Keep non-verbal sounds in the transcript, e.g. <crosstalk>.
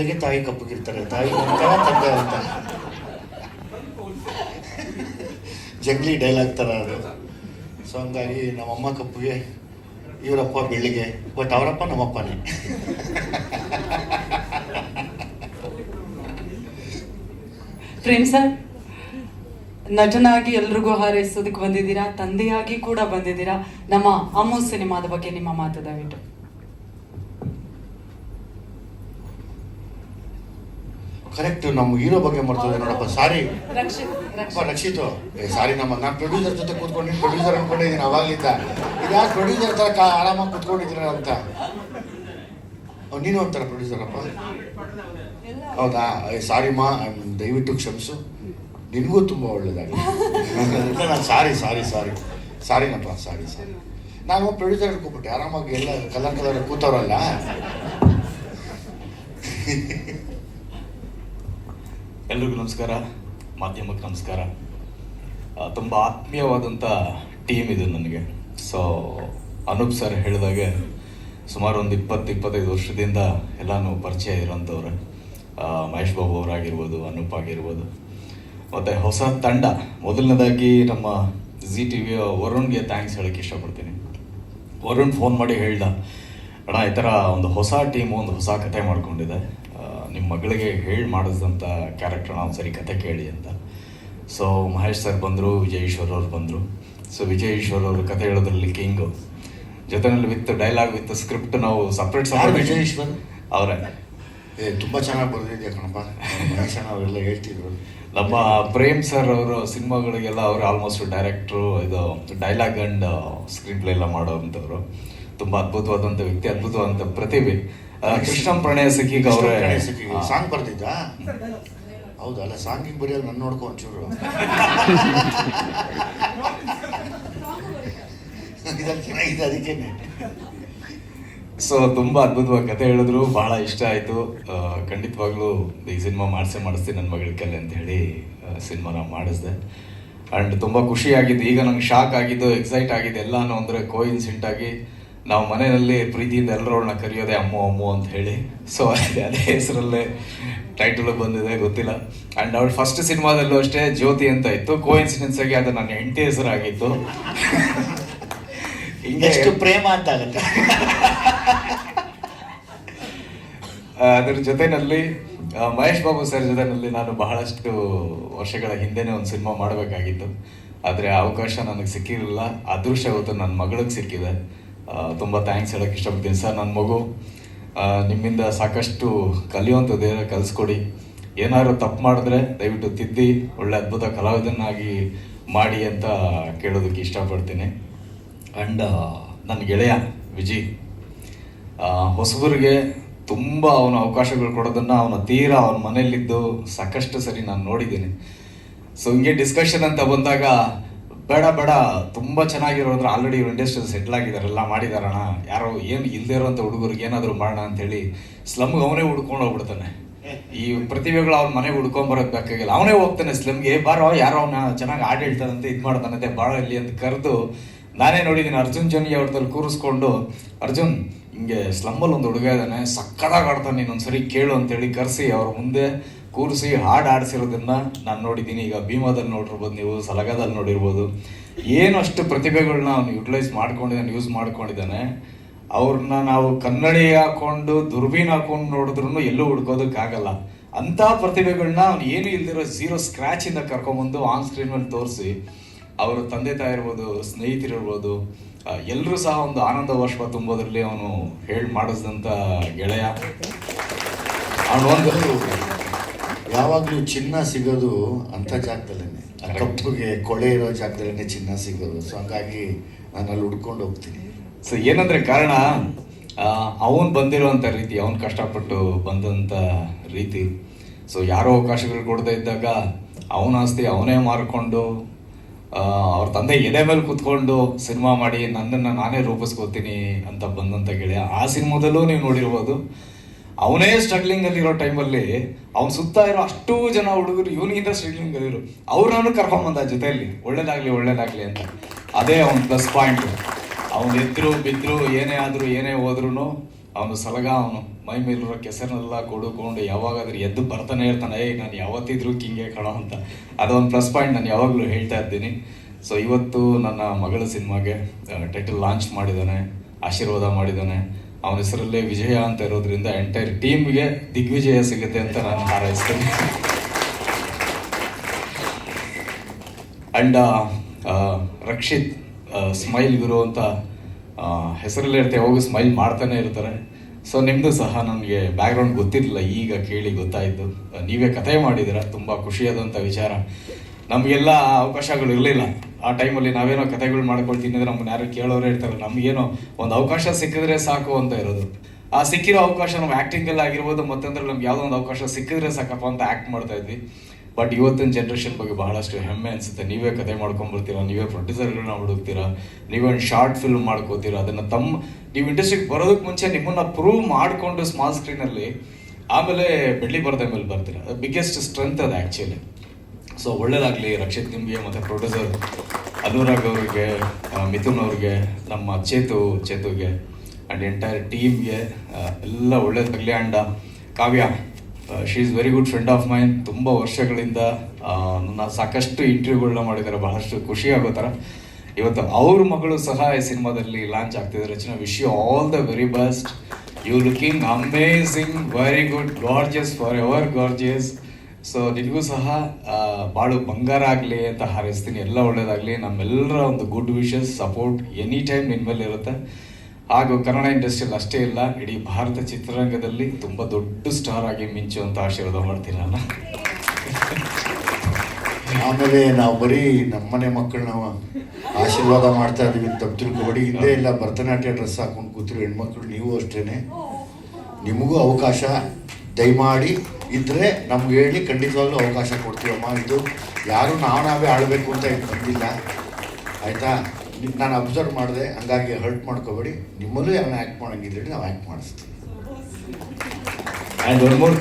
ಬೆಳ್ಳಿಗೆ ತಾಯಿ ಕಪ್ಪಗಿರ್ತಾರೆ. ತಾಯಿ ಅಂತ ತಂದೆ ಅಂತ. ಜಂಗ್ಲಿ ಡೈಲಾಗ್ ಥರ ಅದು. ಸೊ ಹಂಗಾಗಿ ನಮ್ಮಮ್ಮ ಕಪ್ಪಿಗೆ, ಇವರಪ್ಪ ಬೆಳಿಗ್ಗೆ ಬಟ್ ಅವರಪ್ಪ ನಮ್ಮಪ್ಪನೇ. ಪ್ರೇಮ್ ಸರ್ ನಟನಾಗಿ ಎಲ್ರಿಗೂ ಹಾರೈಸೋದಕ್ಕೆ ಬಂದಿದ್ದೀರಾ? ತಂದೆಯಾಗಿ ಕೂಡ ಬಂದಿದ್ದೀರಾ? ನಮ್ಮ ಅಮ್ಮು ಸಿನಿಮಾದ ಬಗ್ಗೆ ನಿಮ್ಮ ಮಾತು ದಯವಿಟ್ಟು ಕರೆಕ್ಟ್ ನಮ್ಮ ಹೀರೋ ಬಗ್ಗೆ ಮಾಡ್ತದೆ ನೋಡಪ್ಪ ಸಾರಿ. ರಕ್ಷಿತ್ ಏ ಸಾರಿ ನಮ್ಮ ನಾನು ಪ್ರೊಡ್ಯೂಸರ್ ಜೊತೆ ಕೂತ್ಕೊಂಡು ಪ್ರೊಡ್ಯೂಸರ್ ಅನ್ಕೊಂಡಿದ್ದೀನಿ ಅವಾಗಲಿಂದ. ಇದು ಯಾಕೆ ಪ್ರೊಡ್ಯೂಸರ್ ಥರ ಕಾ ಆರಾಮಾಗಿ ಕೂತ್ಕೊಂಡಿದ್ದೀರ ಅಂತ? ನೀನು ಒಂಥರ ಪ್ರೊಡ್ಯೂಸರ್ ಅಪ್ಪ? ಹೌದಾ? ಸಾರಿ ಮಾ ದಯವಿಟ್ಟು ಕ್ಷಮಿಸು. ನಿನಗೂ ತುಂಬ ಒಳ್ಳೇದಾಗಲಿ. ನಾನು ಸಾರಿ ಸಾರಿ ಸಾರಿ. ಸಾರಿನಪ್ಪ ಸಾರಿ ಸಾರಿ. ನಾನು ಪ್ರೊಡ್ಯೂಸರ್ ಕೂತ್ಬಿಟ್ಟೆ. ಆರಾಮಾಗಿ ಎಲ್ಲ ಕಲರ್ ಕಲರ್ ಕೂತವ್ರಲ್ಲ. ಎಲ್ರಿಗೂ ನಮಸ್ಕಾರ, ಮಾಧ್ಯಮಕ್ಕೆ ನಮಸ್ಕಾರ. ತುಂಬ ಆತ್ಮೀಯವಾದಂಥ ಟೀಮ್ ಇದು ನನಗೆ. ಸೊ ಅನೂಪ್ ಸರ್ ಹೇಳಿದಾಗೆ ಸುಮಾರು ಒಂದು ಇಪ್ಪತ್ತು, ಇಪ್ಪತ್ತೈದು ವರ್ಷದಿಂದ ಎಲ್ಲನೂ ಪರಿಚಯ ಇರೋಂಥವ್ರೆ. ಮಹೇಶ್ ಬಾಬು ಅವರಾಗಿರ್ಬೋದು, ಅನೂಪ್ ಆಗಿರ್ಬೋದು. ಮತ್ತು ಹೊಸ ತಂಡ, ಮೊದಲನೇದಾಗಿ ನಮ್ಮ ಜಿ ಟಿ ವಿಯ ವರುಣ್ಗೆ ಥ್ಯಾಂಕ್ಸ್ ಹೇಳೋಕ್ಕೆ ಇಷ್ಟಪಡ್ತೀನಿ. ವರುಣ್ ಫೋನ್ ಮಾಡಿ ಹೇಳ್ದ, ಅಣ್ಣ, ಈ ಥರ ಒಂದು ಹೊಸ ಟೀಮು ಒಂದು ಹೊಸ ಕತೆ ಮಾಡ್ಕೊಂಡಿದೆ. ನಿಮ್ಮ ಮಗಳಿಗೆ ಹೇಳಿ ಮಾಡಿಸಿದಂಥ ಕ್ಯಾರೆಕ್ಟರ್ ನಾವು ಸರಿ ಕತೆ ಕೇಳಿ ಅಂತ. ಸೊ ಮಹೇಶ್ ಸರ್ ಬಂದರು ವಿಜಯ್ ಈಶ್ವರ್ ಅವ್ರು ಬಂದರು. ಸೊ ವಿಜಯ್ ಈಶ್ವರ್ ಅವರು ಕತೆ ಹೇಳೋದ್ರಲ್ಲಿ ಕಿಂಗು ಜೊತೆನಲ್ಲಿ ವಿತ್ ಡೈಲಾಗ್ ವಿತ್ ಸ್ಕ್ರಿಪ್ಟ್ ನಾವು ಸಪ್ರೇಟ್ ಸಪ್ರೇಟ್ ವಿಜಯ್ ಈಶ್ವರ್? ಅವರೇ. ಏ ತುಂಬ ಚೆನ್ನಾಗಿ ಬರೆದಿದೆ ಕಣಪ್ಪ. ಮಹೇಶ್ ಅವರೆಲ್ಲ ಹೇಳ್ತಿದ್ರು. ನಮ್ಮ ಪ್ರೇಮ್ ಸರ್ ಅವರು ಸಿನಿಮಾಗಳಿಗೆಲ್ಲ ಅವರು ಆಲ್ಮೋಸ್ಟ್ ಡೈರೆಕ್ಟ್ರು ಇದು ಡೈಲಾಗ್ ಅಂಡ್ ಸ್ಕ್ರೀನ್ ಪ್ಲೇ ಎಲ್ಲ ಮಾಡೋವಂಥವ್ರು ತುಂಬ ಅದ್ಭುತವಾದಂಥ ವ್ಯಕ್ತಿ ಅದ್ಭುತವಾದಂಥ ಪ್ರತಿಭೆ. ಕೃಷ್ಣಂ ಪ್ರಣಯ ಸಿಕ್ಕಿಗ ಅವರೇ. ಸಾಂಗ್ ಬರ್ತಿದ್ದ? <laughs> ಹೌದಲ್ಲ ಸಾಂಗಿಗೆ ಬರೆಯೋದು ನನ್ನ ನೋಡ್ಕೊ ಒಂಚೂರು. <laughs> ಚೆನ್ನಾಗಿದೆ ಅದಕ್ಕೇನೆ. ಸೊ ತುಂಬ ಅದ್ಭುತವಾಗಿ ಕತೆ ಹೇಳಿದ್ರು. ಬಹಳ ಇಷ್ಟ ಆಯಿತು. ಖಂಡಿತವಾಗ್ಲೂ ಈ ಸಿನಿಮಾ ಮಾಡಿಸೇ ಮಾಡಿಸ್ತೀನಿ ನನ್ನ ಮಗಳ ಕಲೆ ಅಂತ ಹೇಳಿ ಸಿನಿಮಾನ ಮಾಡಿಸ್ದೆ. ಆ್ಯಂಡ್ ತುಂಬ ಖುಷಿಯಾಗಿದ್ದು. ಈಗ ನಂಗೆ ಶಾಕ್ ಆಗಿದ್ದು ಎಕ್ಸೈಟ್ ಆಗಿದ್ದು ಎಲ್ಲನೂ ಅಂದರೆ ಕೋಇನ್ಸಿಡೆಂಟ್ ಆಗಿ ನಾವು ಮನೆಯಲ್ಲಿ ಪ್ರೀತಿಯಿಂದ ಎಲ್ಲರವ್ರನ್ನ ಕರೆಯೋದೆ ಅಮ್ಮು ಅಮ್ಮು ಅಂತ ಹೇಳಿ. ಸೊ ಅದೇ ಅದೇ ಹೆಸರಲ್ಲೇ ಟೈಟಲ್ ಬಂದಿದೆ ಗೊತ್ತಿಲ್ಲ. ಆ್ಯಂಡ್ ಅವಳು ಫಸ್ಟ್ ಸಿನಿಮಾದಲ್ಲೂ ಅಷ್ಟೇ ಜ್ಯೋತಿ ಅಂತ ಇತ್ತು. ಕೋಇನ್ಸಿಡೆನ್ಸ್ ಆಗಿ ಅದು ನನ್ನ ಹೆಂಡತಿ ಹೆಸರಾಗಿತ್ತು. <laughs> ಎಷ್ಟು ಪ್ರೇಮ ಅಂತ ಆಗುತ್ತೆ. <laughs> ಅದರ ಜೊತೆನಲ್ಲಿ ಮಹೇಶ್ ಬಾಬು ಸರ್ ಜೊತೆನಲ್ಲಿ ನಾನು ಬಹಳಷ್ಟು ವರ್ಷಗಳ ಹಿಂದೆನೇ ಒಂದು ಸಿನಿಮಾ ಮಾಡಬೇಕಾಗಿತ್ತು. ಆದರೆ ಅವಕಾಶ ನನಗೆ ಸಿಕ್ಕಿರಲಿಲ್ಲ. ಅದೃಷ್ಟ ಇವತ್ತು ನನ್ನ ಮಗಳಿಗೆ ಸಿಕ್ಕಿದೆ. ತುಂಬ ಥ್ಯಾಂಕ್ಸ್ ಹೇಳೋಕ್ಕೆ ಇಷ್ಟಪಡ್ತೀನಿ. ಸರ್ ನನ್ನ ಮಗು ನಿಮ್ಮಿಂದ ಸಾಕಷ್ಟು ಕಲಿಯುವಂಥದ್ದು ಕಲಿಸ್ಕೊಡಿ. ಏನಾದ್ರು ತಪ್ಪು ಮಾಡಿದ್ರೆ ದಯವಿಟ್ಟು ತಿದ್ದಿ, ಒಳ್ಳೆ ಅದ್ಭುತ ಕಲಾವಿದನಾಗಿ ಮಾಡಿ ಅಂತ ಕೇಳೋದಕ್ಕೆ ಇಷ್ಟಪಡ್ತೀನಿ. ಆ್ಯಂಡ್ ನನ್ನ ಗೆಳೆಯ ವಿಜಿ ಹೊಸಬರಿಗೆ ತುಂಬ ಅವನ ಅವಕಾಶಗಳು ಕೊಡೋದನ್ನು ಅವನ ತೀರಾ ಅವನ ಮನೆಯಲ್ಲಿದ್ದು ಸಾಕಷ್ಟು ಸರಿ ನಾನು ನೋಡಿದ್ದೀನಿ. ಸೊ ಹಿಂಗೆ ಡಿಸ್ಕಷನ್ ಅಂತ ಬಂದಾಗ ಬೇಡ ಬೇಡ. ತುಂಬ ಚೆನ್ನಾಗಿರೋ ಅಂದ್ರೆ ಆಲ್ರೆಡಿ ಇವ್ರು ಇಂಡಸ್ಟ್ರಿ ಸೆಟ್ಲ್ ಆಗಿದ್ದಾರೆ ಎಲ್ಲ ಮಾಡಿದಾರಣ ಯಾರೋ ಏನು ಇಲ್ಲದೆ ಇರೋಂಥ ಹುಡುಗರಿಗೆ ಏನಾದರೂ ಮಾಡೋಣ ಅಂತೇಳಿ ಸ್ಲಮ್ಗೆ ಅವನೇ ಹುಡ್ಕೊಂಡು ಹೋಗ್ಬಿಡ್ತಾನೆ. ಈ ಪ್ರತಿಭೆಗಳು ಅವ್ನ ಮನೆಗೆ ಹುಡ್ಕೊಂಬರೋದು ಬೇಕಾಗಿಲ್ಲ. ಅವನೇ ಹೋಗ್ತಾನೆ ಸ್ಲಮ್ಗೆ ಬಾರೋ ಯಾರೋ ಅವನ ಚೆನ್ನಾಗಿ ಹಾಡು ಹೇಳ್ತಾನಂತೆ ಇದು ಮಾಡ್ತಾನಂತೆ ಬಾಳ ಇಲ್ಲಿ ಅಂತ ಕರೆದು ನಾನೇ ನೋಡಿದ್ದೀನಿ ಅರ್ಜುನ್ ಜನಿ ಅವ್ರದಲ್ಲಿ ಕೂರಿಸ್ಕೊಂಡು ಅರ್ಜುನ್ ಹಿಂಗೆ ಸ್ಲಮ್ಮಲ್ಲಿ ಒಂದು ಹುಡುಗ ಇದ್ದಾನೆ ಸಕ್ಕದಾಗಿ ಆಡ್ತಾನೆ ನೀನು ಸರಿ ಕೇಳು ಅಂತೇಳಿ ಕರೆಸಿ ಅವ್ರ ಮುಂದೆ. ಕೂರಿಸಿ ಹಾಡು ಆಡಿಸಿರೋದನ್ನ ನಾನು ನೋಡಿದ್ದೀನಿ ಈಗ ಭೀಮಾದಲ್ಲಿ ನೋಡಿರ್ಬೋದು ನೀವು ಸಲಗಾದಲ್ಲಿ ನೋಡಿರ್ಬೋದು. ಏನು ಅಷ್ಟು ಪ್ರತಿಭೆಗಳನ್ನ ಅವನು ಯುಟಿಲೈಸ್ ಮಾಡ್ಕೊಂಡಿದ್ದಾನೆ ಯೂಸ್ ಮಾಡ್ಕೊಂಡಿದ್ದಾನೆ. ಅವ್ರನ್ನ ನಾವು ಕನ್ನಡಿ ಹಾಕೊಂಡು ದುರ್ಬೀನ್ ಹಾಕೊಂಡು ನೋಡಿದ್ರು ಎಲ್ಲೂ ಹುಡ್ಕೋದಕ್ಕಾಗಲ್ಲ. ಅಂಥ ಪ್ರತಿಭೆಗಳನ್ನ ಅವ್ನು ಏನು ಇಲ್ದಿರೋ ಝೀರೋ ಸ್ಕ್ರ್ಯಾಚಿಂದ ಕರ್ಕೊಂಬಂದು ಆನ್ ಸ್ಕ್ರೀನ್ ಮೇಲೆ ತೋರಿಸಿ ಅವರ ತಂದೆ ತಾಯಿ ಇರ್ಬೋದು ಸ್ನೇಹಿತರಿರ್ಬೋದು ಎಲ್ಲರೂ ಸಹ ಒಂದು ಆನಂದ ವರ್ಷ ತುಂಬೋದ್ರಲ್ಲಿ ಅವನು ಹೇಳಿ ಮಾಡಿಸಿದಂಥ ಗೆಳೆಯ. ಅವನು ಒಂದು ಯಾವಾಗಲೂ ಚಿನ್ನ ಸಿಗೋದು ಅಂಥ ಜಾಗದಲ್ಲೇ ಕಪ್ಪುಗೆ ಕೊಳೆ ಇರೋ ಜಾಗದಲ್ಲೇ ಚಿನ್ನ ಸಿಗೋದು. ಸೊ ಹಂಗಾಗಿ ನಾನು ಅಲ್ಲಿ ಹುಡ್ಕೊಂಡು ಹೋಗ್ತೀನಿ. ಸೊ ಏನಂದ್ರೆ ಕಾರಣ ಅವನು ಬಂದಿರುವಂಥ ರೀತಿ ಅವನು ಕಷ್ಟಪಟ್ಟು ಬಂದಂಥ ರೀತಿ. ಸೊ ಯಾರೋ ಅವಕಾಶಗಳು ಕೊಡದೇ ಇದ್ದಾಗ ಅವನ ಆಸ್ತಿ ಅವನೇ ಮಾರ್ಕೊಂಡು ಆ, ಅವ್ರ ತಂದೆ ಎದೆ ಮೇಲೆ ಕೂತ್ಕೊಂಡು ಸಿನಿಮಾ ಮಾಡಿ ನನ್ನನ್ನು ನಾನೇ ರೂಪಿಸ್ಕೋತೀನಿ ಅಂತ ಬಂದಂತ ಗೆಳೆಯ. ಆ ಸಿನಿಮಾದಲ್ಲೂ ನೀವು ನೋಡಿರ್ಬೋದು. ಅವನೇ ಸ್ಟ್ರಗ್ಲಿಂಗ್ ಅಲ್ಲಿರೋ ಟೈಮಲ್ಲಿ ಅವ್ನ ಸುತ್ತ ಇರೋ ಅಷ್ಟು ಜನ ಹುಡುಗರು ಇವನಿಗಿಂತ ಸ್ಟ್ರಗ್ಲಿಂಗ್ ಅಲ್ಲಿರು ಅವ್ರನ್ನೂ ಕರ್ಕೊಂಬಂದ ಜೊತೆಯಲ್ಲಿ, ಒಳ್ಳೇದಾಗ್ಲಿ ಒಳ್ಳೇದಾಗ್ಲಿ ಅಂತ. ಅದೇ ಅವ್ನ ಪ್ಲಸ್ ಪಾಯಿಂಟ್ ಅವ್ನು ಎದ್ರು, ಬಿದ್ರು, ಏನೇ ಆದರೂ, ಏನೇ ಹೋದ್ರು ಅವನು ಸಲಗ ಅವನು. ಮೈ ಮೇಲಿರೋ ಕೆಸರನ್ನೆಲ್ಲ ಕೊಡುಕೊಂಡು ಯಾವಾಗಾದ್ರೂ ಎದ್ದು ಬರ್ತಾನೆ ಇರ್ತಾನೆ, ಏಯ್, ನಾನು ಯಾವತ್ತಿದ್ರೂ ಕಿಂಗೆ ಕಣೋ ಅಂತ. ಅದೊಂದು ಪ್ಲಸ್ ಪಾಯಿಂಟ್ ನಾನು ಯಾವಾಗಲೂ ಹೇಳ್ತಾ ಇದ್ದೀನಿ. ಸೊ ಇವತ್ತು ನನ್ನ ಮಗಳ ಸಿನಿಮಾಗೆ ಟೈಟಲ್ ಲಾಂಚ್ ಮಾಡಿದ್ದಾನೆ, ಆಶೀರ್ವಾದ ಮಾಡಿದ್ದಾನೆ. ಅವನ ಹೆಸರಲ್ಲೇ ವಿಜಯ ಅಂತ ಇರೋದ್ರಿಂದ ಎಂಟೈರ್ ಟೀಮ್ಗೆ ದಿಗ್ವಿಜಯ ಸಿಗುತ್ತೆ ಅಂತ ನಾನು ಹಾರೈಸ್ತೇನೆ. ಅಂಡ್ ರಕ್ಷಿತ್ ಸ್ಮೈಲ್ ಗುರು ಅಂತ ಹೆಸರಲ್ಲೇ ಇರ್ತೆ ಯಾವಾಗ ಸ್ಮೈಲ್ ಮಾಡ್ತಾನೆ ಇರ್ತಾರೆ. ಸೊ ನಿಮ್ಮದು ಸಹ ನನಗೆ ಬ್ಯಾಕ್ಗ್ರೌಂಡ್ ಗೊತ್ತಿರಲಿಲ್ಲ, ಈಗ ಕೇಳಿ ಗೊತ್ತಾಯಿತು. ನೀವೇ ಕಥೆ ಮಾಡಿದ್ದೀರ, ತುಂಬ ಖುಷಿಯಾದಂಥ ವಿಚಾರ. ನಮಗೆಲ್ಲ ಅವಕಾಶಗಳು ಇರಲಿಲ್ಲ. ಆ ಟೈಮಲ್ಲಿ ನಾವೇನೋ ಕಥೆಗಳು ಮಾಡ್ಕೊಳ್ತೀನಿ ಅಂದರೆ ನಮ್ಮನ್ನ ಯಾರು ಕೇಳೋರೇ ಇರ್ತಾರೆ. ನಮಗೇನೋ ಒಂದು ಅವಕಾಶ ಸಿಕ್ಕಿದ್ರೆ ಸಾಕು ಅಂತ ಇರೋದು. ಆ ಸಿಕ್ಕಿರೋ ಅವಕಾಶ ನಮ್ಮ ಆ್ಯಕ್ಟಿಂಗಲ್ಲಿ ಆಗಿರ್ಬೋದು, ಮತ್ತಂದ್ರೆ ನಮ್ಗೆ ಯಾವುದೋ ಒಂದು ಅವಕಾಶ ಸಿಕ್ಕಿದ್ರೆ ಸಾಕಪ್ಪ ಅಂತ ಆ್ಯಕ್ಟ್ ಮಾಡ್ತಾ ಇದ್ವಿ. ಬಟ್ ಇವತ್ತಿನ ಜನ್ರೇಷನ್ ಬಗ್ಗೆ ಬಹಳಷ್ಟು ಹೆಮ್ಮೆ ಅನಿಸುತ್ತೆ. ನೀವೇ ಕತೆ ಮಾಡ್ಕೊಂಡ್ಬರ್ತೀರಾ ನೀವೇ ಪ್ರೊಡ್ಯೂಸರ್ಗಳನ್ನ ಹುಡುಕ್ತೀರಾ, ನೀವೇ ಒಂದು ಶಾರ್ಟ್ ಫಿಲ್ಮ್ ಮಾಡ್ಕೋತೀರಾ, ಅದನ್ನು ತಮ್ಮ ನೀವು ಇಂಡಸ್ಟ್ರಿಗೆ ಬರೋದಕ್ಕೆ ಮುಂಚೆ ನಿಮ್ಮನ್ನು ಪ್ರೂವ್ ಮಾಡಿಕೊಂಡು ಸ್ಮಾಲ್ ಸ್ಕ್ರೀನಲ್ಲಿ ಆಮೇಲೆ ಬೆಳ್ಳಿ ಬರ್ದ ಮೇಲೆ ಬರ್ತೀರಾ. ಬಿಗ್ಗೆಸ್ಟ್ ಸ್ಟ್ರೆಂತ್ ಅದು ಆ್ಯಕ್ಚುಲಿ ಸೊ ಒಳ್ಳೇದಾಗಲಿ ರಕ್ಷಿತ್ ನಿಮಗೆ ಮತ್ತು ಪ್ರೊಡ್ಯೂಸರ್ ಅನುರಾಗ್ ಅವರಿಗೆ ಮಿಥುನ್ ಅವ್ರಿಗೆ, ನಮ್ಮ ಚೇತು, ಚೇತುಗೆ ಆ್ಯಂಡ್ ಎಂಟೈರ್ ಟೀಮ್ಗೆ ಎಲ್ಲ ಒಳ್ಳೇದಾಗಲಿ and Kavya. She is very good friend of mine ತುಂಬ ವರ್ಷಗಳಿಂದ ನನ್ನ ಸಾಕಷ್ಟು ಇಂಟರ್ವ್ಯೂಗಳನ್ನ ಮಾಡಿದ್ದಾರೆ ಬಹಳಷ್ಟು ಖುಷಿ ಆಗೋ ಥರ. ಇವತ್ತು ಅವ್ರ ಮಗಳು ಸಹ ಈ ಸಿನಿಮಾದಲ್ಲಿ ಲಾಂಚ್ ಆಗ್ತಿದ್ದಾರೆ Rachana wish you all the very best you looking amazing very good gorgeous forever gorgeous so ನಿನಗೂ ಸಹ ಬಾಳು ಬಂಗಾರ ಆಗಲಿ ಅಂತ ಹಾರೈಸ್ತೀನಿ. ಎಲ್ಲ ಒಳ್ಳೇದಾಗಲಿ. ನಮ್ಮೆಲ್ಲರ ಒಂದು good wishes support any time ನಿಮ್ಮಲ್ಲಿ ಇರುತ್ತೆ. ಹಾಗೂ ಕನ್ನಡ ಇಂಡಸ್ಟ್ರಿಯಲ್ಲಿ ಅಷ್ಟೇ ಇಲ್ಲ, ಇಡೀ ಭಾರತ ಚಿತ್ರರಂಗದಲ್ಲಿ ತುಂಬ ದೊಡ್ಡ ಸ್ಟಾರ್ ಆಗಿ ಮಿಂಚುವಂತ ಆಶೀರ್ವಾದ ಮಾಡ್ತೀನಿ ನಾನು. ಆಮೇಲೆ ನಾವು ಬರೀ ನಮ್ಮನೆ ಮಕ್ಕಳನ್ನ ಆಶೀರ್ವಾದ ಮಾಡ್ತಾ ಇದೀವಿ ಅಂತ ತಿಳ್ಕೊಬೇಡಿ ಹಿಂದೆ ಇಲ್ಲ, ಭರತನಾಟ್ಯ ಡ್ರೆಸ್ ಹಾಕೊಂಡು ಕೂತಿರೋ ಹೆಣ್ಮಕ್ಳು ನೀವು ಅಷ್ಟೇ ನಿಮಗೂ ಅವಕಾಶ. ದಯಮಾಡಿ ಇದ್ರೆ ನಮ್ಗೆ ಹೇಳಿ ಖಂಡಿತವಾಗ್ಲೂ ಅವಕಾಶ ಕೊಡ್ತೀವಮ್ಮ ಇದು ಯಾರು ನಾವು ನಾವೇ ಆಡಬೇಕು ಅಂತ ಇದು ಬಂದಿಲ್ಲ. ಆಯಿತಾ? ನಾನು ಅಬ್ಸರ್ವ್ ಮಾಡಿದೆ. ಹಂಗಾಗಿ ಹರ್ಟ್ ಮಾಡ್ಕೋಬೇಡಿ. ನಿಮ್ಮಲ್ಲೂ ಯಾರನ್ನ ಆ್ಯಕ್ಟ್ ಮಾಡಂಗಿದ್ರೆ ನಾವು ಆ್ಯಕ್ಟ್ ಮಾಡಿಸ್ತೀವಿ. And one more